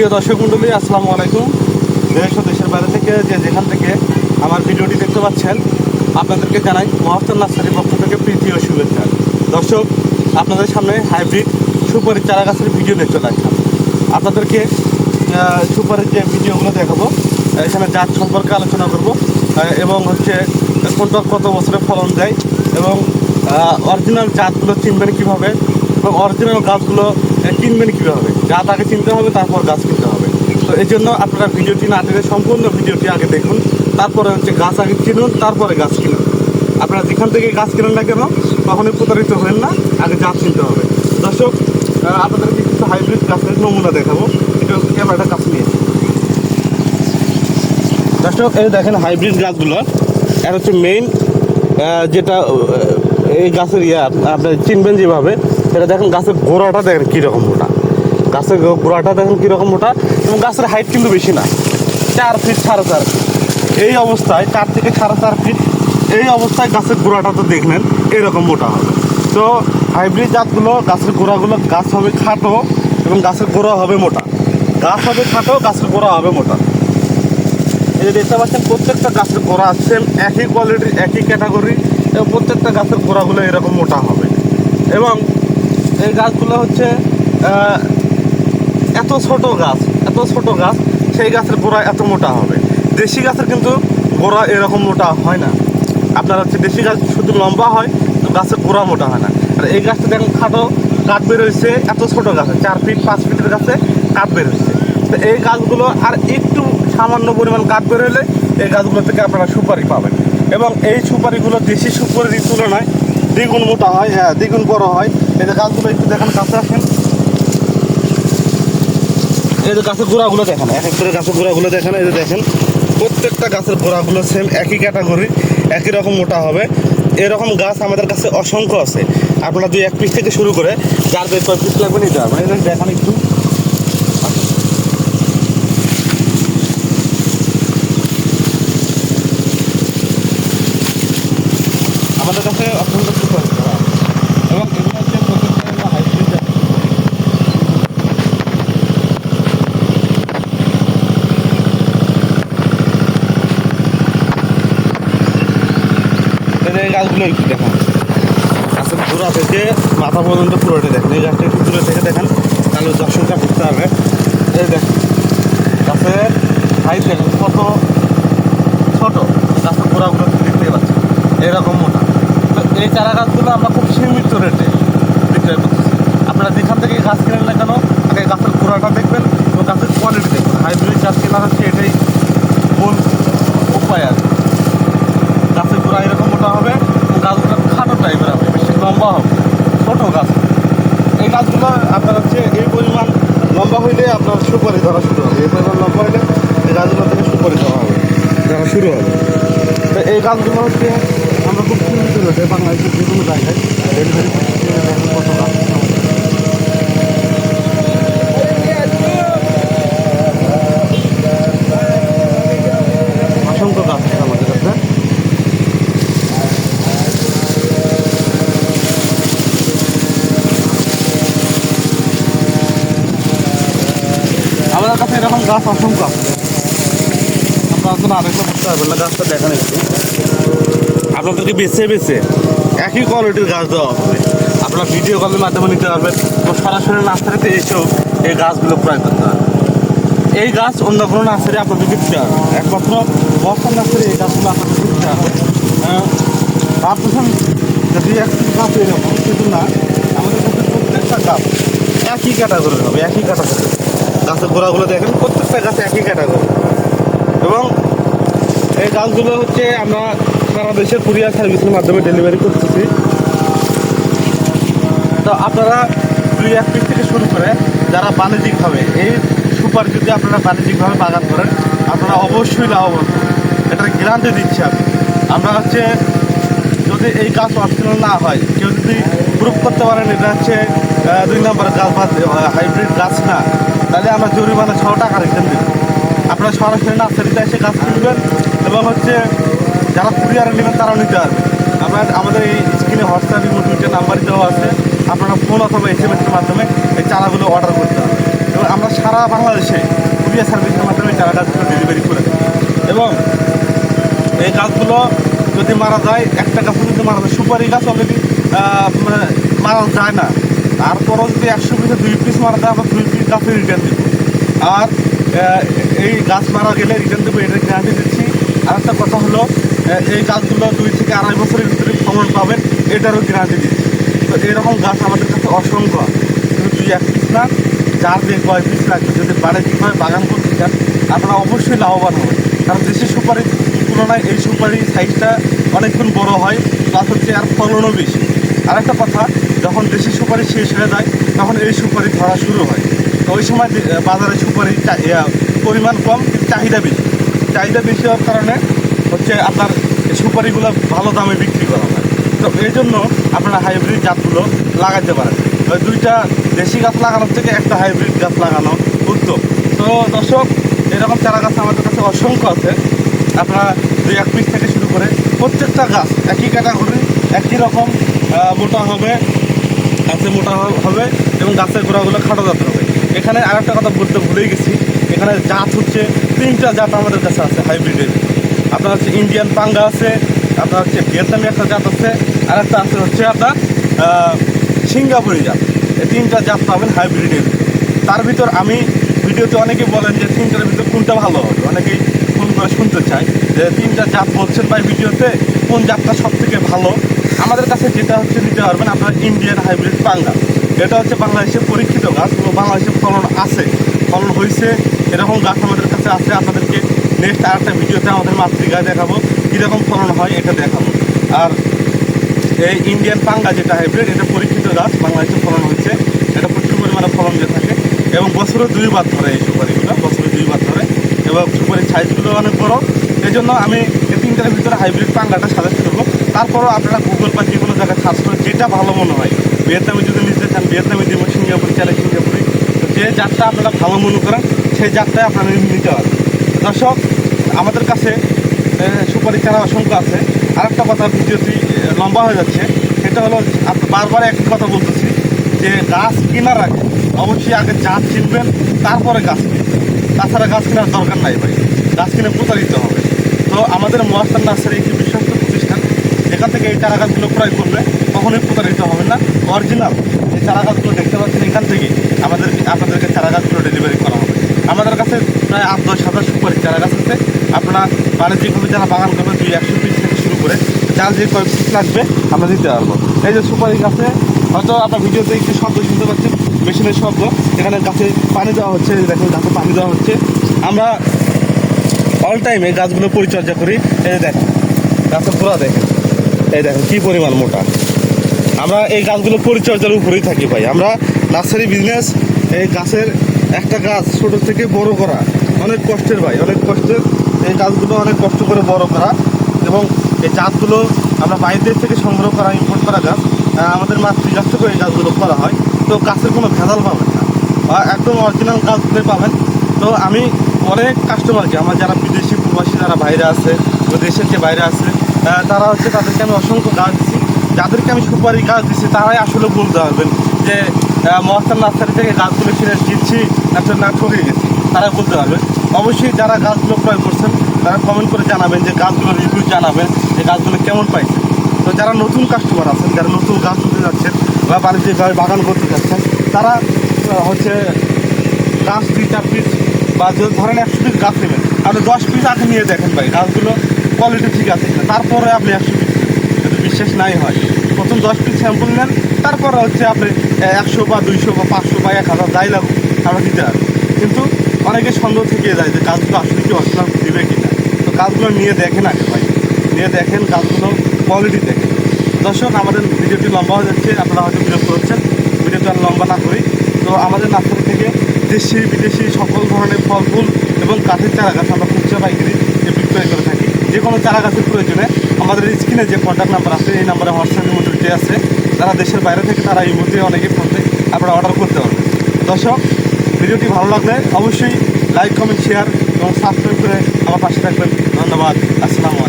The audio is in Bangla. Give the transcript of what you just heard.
প্রিয় দর্শক মণ্ডলী, আসসালামু আলাইকুম। দেশ ও দেশের বাইরে থেকে যে যেখান থেকে আমার ভিডিওটি দেখতে পাচ্ছেন, আপনাদেরকে জানাই মহাস্তান নার্সারির পক্ষ থেকে প্রীতি ও শুভেচ্ছা। দর্শক, আপনাদের সামনে হাইব্রিড সুপারি চারা গাছের ভিডিও নিয়ে চলে আসলাম আপনাদেরকে সুপারির যে ভিডিওগুলো দেখাবো, এখানে জাত সম্পর্কে আলোচনা করব এবং হচ্ছে কোনটা কত বছরে ফলন দেয়, এবং অরিজিনাল জাতগুলো চিনবেন কীভাবে, এবং অরিজিনাল গাছগুলো কিনবেন কীভাবে। জাত আগে চিনতে হবে, তারপর গাছ কিনতে হবে। তো এই জন্য আপনারা ভিডিওটি না টেনে সম্পূর্ণ ভিডিওটি আগে দেখুন, তারপরে হচ্ছে গাছ আগে কিনুন, তারপরে গাছ কিনুন। আপনারা যেখান থেকে গাছ কেনেন না কেন, কখনোই প্রতারিত হবেন না, আগে গাছ কিনতে হবে। দর্শক আপনাদেরকে কিছু হাইব্রিড গাছের নমুনা দেখাবো একটু ক্যামেরাটা গাছ নিয়ে দর্শক, এই দেখেন হাইব্রিড গাছগুলো। এর হচ্ছে মেইন যেটা এই গাছের ইয়ে আপ- আপনি চিনবেন যেভাবে, সেটা দেখেন গাছের গোড়াটা দেখেন কীরকম মোটা গাছের গোড়াটা দেখেন কীরকম মোটা, এবং গাছের হাইট কিন্তু বেশি না। চার ফিট সাড়ে চার ফিট এই অবস্থায়, চার থেকে সাড়ে চার ফিট এই অবস্থায় গাছের গোড়াটা তো দেখলেন এরকম মোটা হবে। তো হাইব্রিড জাতগুলো, গাছের গোড়াগুলো গাছ হবে খাটো এবং গাছের গোড়া হবে মোটা। গাছ হবে খাটো, গাছের গোড়া হবে মোটা। এই যে দেখতে পাচ্ছেন, প্রত্যেকটা গাছের গোড়া সেম একই কোয়ালিটির একই ক্যাটাগরি এবং প্রত্যেকটা গাছের গোড়াগুলো এরকম মোটা হবে। এবং এই গাছগুলো হচ্ছে এত ছোট গাছ, এত ছোট গাছ, সেই গাছের গোড়া এত মোটা হবে। দেশি গাছের কিন্তু গোড়া এরকম মোটা হয় না। আপনার হচ্ছে দেশি গাছ শুধু লম্বা হয় গাছের গোড়া মোটা হয় না। আর এই গাছটা দেখেন, খাটো কাঠ বেরোইছে এত ছোট গাছে, চার ফিট পাঁচ ফিটের গাছে কাঠ বেরোইছে তো এই গাছগুলো আর একটু সামান্য পরিমাণ কাঠ বেরোলে এই গাছগুলো থেকে আপনারা সুপারি পাবেন। এবং এই সুপারিগুলো দেশি সুপারির তুলনায় দ্বিগুণ মোটা হয় হ্যাঁ দ্বিগুণ বড় হয়। এই গাছগুলো একটু দেখেন, কাছে আসেন। এই যে গাছের গোড়াগুলো দেখেন, এক এক করে গাছের গোড়াগুলো দেখেন, এই যে দেখেন, প্রত্যেকটা গাছের গোড়াগুলো সেম একই ক্যাটাগরি একই রকম মোটা হবে। এরকম গাছ আমাদের কাছে অসংখ্য আছে। আপনারা দুই এক পিস থেকে শুরু করে যার বের কয় পিস লাগবে নিতে পারবেন এই দেখেন একটু। আমাদের কাছে অসংখ্য সুপার এবং এগুলো হচ্ছে প্রত্যেকটা হাইব্রিড জাত গাছগুলো একটু দেখেন। গাছের গোড়া থেকে মাথা পর্যন্ত পুরোটা দেখেন, এই গাছটা একটু দূরে থেকে দেখেন, তাহলে দর্শনটা বুঝতে হবে এই দেখেন, গাছের হাইট দেখেন, কত ছোট, গাছের গোড়াগুলো দেখতে পাচ্ছেন, এরকম মোটা। তো এই চারা গাছগুলো আমরা খুব সীমিত রেটে বিক্রয় করতেছি আপনারা যেখান থেকে গাছ কেনেন না কেন, আগে গাছের গোড়াটা দেখবেন এবং গাছের কোয়ালিটি দেখবেন। হাইব্রিড গাছ কেনা হচ্ছে এটাই মূল উপায় আর কি। গাছের গোড়া এরকম মোটা হবে এবং গাছগুলো খাটো টাইপের হবে বেশি লম্বা হবে ছোটো গাছ এই গাছগুলো আপনার হচ্ছে এই পরিমাণ লম্বা হইলে আপনার সুপারি ধরা শুরু হবে। এই পরিমাণ লম্বা হইলে এই গাছগুলো থেকে সুপারি ধরা হবে। ধরা শুরু হবে। তো এই গাছগুলো হচ্ছে আমরা খুব সুন্দর বাংলাদেশের যে কোনো জায়গায় ডেলিভারি আমাদের কাছে এরকম গাছ অসংখ্য। আপনারা তো আরেকটা বুঝতে পারবেন না গাছটা দেখেন একটু আপনাদেরকে বেছে বেছে একই কোয়ালিটির গাছ দেওয়া হবে। আপনারা ভিডিও কলের মাধ্যমে নিতে পারবেন। ও সরাসরি নার্সারিতে এসেও এই গাছগুলো ক্রয় করতে পারবেন। এই গাছ অন্য কোনো নার্সারি আপনাদেরকে দিতে হবে। একমাত্র বর্ষার নার্সারি এই গাছগুলো আপনাদেরকে দিতে হবে। আহ, ভাবতেছেন যদি একটি গাছ এরকম কিন্তু না। আমাদের কাছে প্রত্যেকটা গাছ একই ক্যাটাগরির হবে একই ক্যাটাগরি গাছের গোড়াগুলো দেখেন, প্রত্যেকটা গাছ একই ক্যাটাগরি এবং এই গাছগুলো হচ্ছে আমরা সারা দেশের কুরিয়ার সার্ভিসের মাধ্যমে ডেলিভারি করতেছি। তো আপনারা দুই এক পিস থেকে শুরু করে যারা বাণিজ্যিকভাবে, এই সুপার যদি আপনারা বাণিজ্যিকভাবে বাগান করেন, আপনারা অবশ্যই লাভবান। এটার গ্যারান্টি দিচ্ছি আমি। আমরা হচ্ছে, যদি এই গাছ অপশনাল না হয়, কেউ যদি প্রুফ করতে পারেন, এটা হচ্ছে দুই নম্বরের গাছ বা হাইব্রিড গাছ না তাহলে আমরা জরিমানা ছ টাকা রিটার্ন দেবো। আপনারা সরাসরি নার্সারিতে এসে গাছ কিনবেন এবং হচ্ছে যারা কুরিয়ারে নেবেন তারা নিতে পারবে আমরা আমাদের এই স্ক্রিনে হোয়াটসঅ্যাপ এবং টুইটার নাম্বার দেওয়া আছে। আপনারা ফোন অথবা এস এম এসের মাধ্যমে এই চারাগুলো অর্ডার করতে হবে এবং আমরা সারা বাংলাদেশে কুরিয়ার সার্ভিসের মাধ্যমে চারা গাছগুলো ডেলিভারি করে থাকি এবং এই গাছগুলো যদি মারা যায়, একটা গাছ যদি মারা যায়, সুপারি গাছ অলরেডি মারা যায় না, তারপরও যদি একশো পিসে দুই পিস মারা যায়, আমরা দুই পিস গাছে রিটার্ন দিব। আর এই গাছ মারা গেলে রিটার্ন দেবো এটা গ্যারান্টি দিচ্ছি। আর একটা কথা হলো এই গাছগুলো দুই থেকে আড়াই বছরের ভিতরে ফলন পাবেন, এটারও গ্যারান্টি দিচ্ছি। তো এরকম গাছ আমাদের কাছে অসংখ্য। কিন্তু দুই এক পিস না চার দিয়ে কয় পিস লাগবে, যদি বাণিজ্যিকভাবে বাগান করতে চান, আপনারা অবশ্যই লাভবান হবেন। কারণ দেশি সুপারির তুলনায় এই সুপারির সাইজটা অনেকগুণ বড় হয় প্লাস হচ্ছে আর ফলনও বেশি। আর একটা কথা, যখন দেশি সুপারি শেষ হয়ে যায়, তখন এই সুপারি ধরা শুরু হয়। ওই সময় বাজারে ইয়া, পরিমাণ কম কিন্তু চাহিদা বেশি। চাহিদা বেশি হওয়ার কারণে হচ্ছে আপনার সুপারিগুলো ভালো দামে বিক্রি করা হয়। তো এই জন্য আপনারা হাইব্রিড জাতগুলো লাগাতে পারেন। ওই দুইটা দেশি গাছ লাগানোর থেকে একটা হাইব্রিড গাছ লাগানো উত্তম। তো দর্শক এরকম চারা গাছ আমাদের কাছে অসংখ্য আছে। আপনারা দুই এক পিস থেকে শুরু করে প্রত্যেকটা গাছ একই ক্যাটাগরি একই রকম মোটা হবে গাছে মোটা হবে এবং গাছের গোড়াগুলো খাটো জাত হবে। এখানে আরেকটা কথা বলতে ভুলেই গেছি। এখানে জাত হচ্ছে, তিনটা জাত আমাদের কাছে আছে হাইব্রিডের। আপনার হচ্ছে ইন্ডিয়ান পাঙ্গা আছে, আপনার হচ্ছে ভিয়েতনামি একটা জাত আছে আর একটা আছে হচ্ছে আপনার সিঙ্গাপুরি জাত। এই তিনটা জাত পাবেন হাইব্রিডের। তার ভিতর আমি ভিডিওতে অনেকেই বলেন যে তিনটার ভিতর কোনটা ভালো হবে। অনেকেই ফোন করে শুনতে চায় যে তিনটা জাত বলছেন ভাই ভিডিওতে, কোন জাতটা সব থেকে ভালো? আমাদের কাছে যেটা হচ্ছে নিতে পারবেন আপনার ইন্ডিয়ান হাইব্রিড পাঙ্গা। এটা হচ্ছে বাংলাদেশের পরীক্ষিত গাছ এবং বাংলাদেশে ফলন আছে। ফলন হয়েছে এরকম গাছ আমাদের কাছে আছে। আপনাদেরকে নেক্সট আর একটা ভিডিওতে আমাদের মাতৃগায় দেখাবো, কীরকম ফলন হয় এটা দেখাবো। আর এই ইন্ডিয়ান পাঙ্গা যেটা হাইব্রিড এটা পরীক্ষিত গাছ, বাংলাদেশে ফলন হয়েছে এটা প্রচুর পরিমাণে ফলন দিয়ে থাকে। এবং বছরে দুইবার ধরে এই সুপারিগুলো, বছরে দুইবার ধরে। এবং সুপারির সাইজগুলো অনেক বড়। এই জন্য আমি এই তিনটার ভিতরে হাইব্রিড পাঙ্গাটা সাজেস্ট করব। তারপরও আপনারা গুগল বা যে কোনো জায়গায় সার্চ করে যেটা ভালো মনে হয়। ভিয়েতনামি যদি নিতে চান ভিয়েতনামি দিব সিঙ্গাপুরি সিঙ্গাপুরি তো যে জাতটা আপনারা ভালো মনে করেন, সেই জাতটাই আপনারা নিতে হবে। দর্শক, আমাদের কাছে সুপারি চারা অসংখ্য আছে। আরেকটা কথা ভিডিওটি লম্বা হয়ে যাচ্ছে। সেটা হলো বারবার একই কথা বলতেছি, যে গাছ কেনার আগে অবশ্যই আগে জাত চিনবেন, তারপরে গাছ কিনবেন। তাছাড়া গাছ কেনার দরকার নাই ভাই। গাছ কিনে প্রতারিত হবে। তো আমাদের মহাস্থান নার্সারি একটি যেখান থেকে এই চারা গাছগুলো ক্রয় করবে কখনোই প্রতারিত হবে না। অরিজিনাল এই চারা গাছগুলো দেখতে পাচ্ছেন এখান থেকে আমাদের আপনাদেরকে চারা গাছগুলো ডেলিভারি করা হবে। আমাদের কাছে প্রায় আট, দশ হাজার সুপারি চারা গাছ আছে। আপনারা বাণিজ্যিকভাবে যারা বাগান করবেন দুই একশো পিস থেকে শুরু করে যার যে কয়েক পিস লাগবে, আমরা দিতে পারব। এই যে সুপারি গাছে, হয়তো আপনার ভিডিওতে একটু শব্দ শুনতে পাচ্ছেন মেশিনের শব্দ। এখানে গাছে পানি দেওয়া হচ্ছে দেখুন গাছে পানি দেওয়া হচ্ছে। আমরা অল টাইমে গাছগুলো পরিচর্যা করি। এই যে দেখেন গাছের পুরা দেখেন। এই দেখেন, কি পরিমাণ মোটা? আমরা এই গাছগুলো পরিচর্যার উপরেই থাকি ভাই। আমরা নার্সারি বিজনেস এই গাছের একটা গাছ ছোট থেকে বড় করা অনেক কষ্টের ভাই, অনেক কষ্টের। এই গাছগুলো অনেক কষ্ট করে বড় করা এবং এই জাতগুলো আমরা বাইরের থেকে সংগ্রহ করা ইম্পোর্ট করা গাছ আমাদের মাতৃ গাছ থেকে এই গাছগুলো করা হয়। তো গাছের কোনো ভেজাল পাবেন না বা একদম অরিজিনাল গাছগুলোই পাবেন। তো আমি অনেক কাস্টমারকে আমার যারা বিদেশি প্রবাসী যারা বাইরে আছে দেশের যে বাইরে আছে তারা হচ্ছে তাদেরকে আমি অসংখ্য গাছ দিচ্ছি যাদেরকে আমি সুপারি গাছ দিচ্ছি তারাই আসলে বলতে পারবেন যে মহাস্থান নার্সারি থেকে গাছগুলো কিনে দিচ্ছি একটা না ঠকে গেছি। তারা বলতে পারবেন। অবশ্যই যারা গাছগুলো ক্রয় করছেন, তারা কমেন্ট করে জানাবেন যে গাছগুলোর রিভিউ জানাবেন যে গাছগুলো কেমন পাইছেন তো যারা নতুন কাস্টমার আছেন, যারা নতুন গাছ তুলতে যাচ্ছেন বা বাণিজ্যিকভাবে বাগান করতে যাচ্ছেন, তারা হচ্ছে গাছ দুই, চার পিস বা ধরেন একশো পিস গাছ নেবেন আপনি দশ পিস আগে নিয়ে দেখেন ভাই, গাছগুলো কোয়ালিটি ঠিক আছে তারপরে আপনি একশো পিস যদি বিশ্বাস নাই হয়। প্রথম দশ পিস স্যাম্পল নেন, তারপরে হচ্ছে আপনি একশো বা দুইশো বা পাঁচশো বা এক হাজার যাই লাগুক আমরা দিতে পারবেন কিন্তু অনেকে সন্দেহ থেকে যায় যে গাছগুলো আসলে কি অরিজিনাল দিবে কিনা। তো গাছগুলো নিয়ে দেখেন আগে ভাই। নিয়ে দেখেন গাছগুলো কোয়ালিটি দেখেন। দর্শক, আমাদের ভিডিওটি লম্বা হয়ে যাচ্ছে, আপনারা হয়তো বিরক্ত হচ্ছেন। ভিডিওটা আর লম্বা না করি তো আমাদের নার্সারি থেকে দেশি, বিদেশি সকল ধরনের ফল, ফুল এবং কাঠের চারা গাছ আমরা খুচরা পাইকারি বিক্রয় করে থাকি যে কোনো চারা গাছের প্রয়োজনে আমাদের স্ক্রিনে যে কন্ট্যাক্ট নাম্বার আছে, এই নাম্বারে হোয়াটসঅ্যাপের মধ্যে উঠে আছে, যারা দেশের বাইরে থেকে, তারা এই মুহূর্তে অনেকে ফোনতে আপনারা অর্ডার করতে পারবেন। দর্শক, ভিডিওটি ভালো লাগলে অবশ্যই লাইক কমেন্ট শেয়ার এবং সাবস্ক্রাইব করে আমার পাশে থাকবেন। ধন্যবাদ। আসসালামু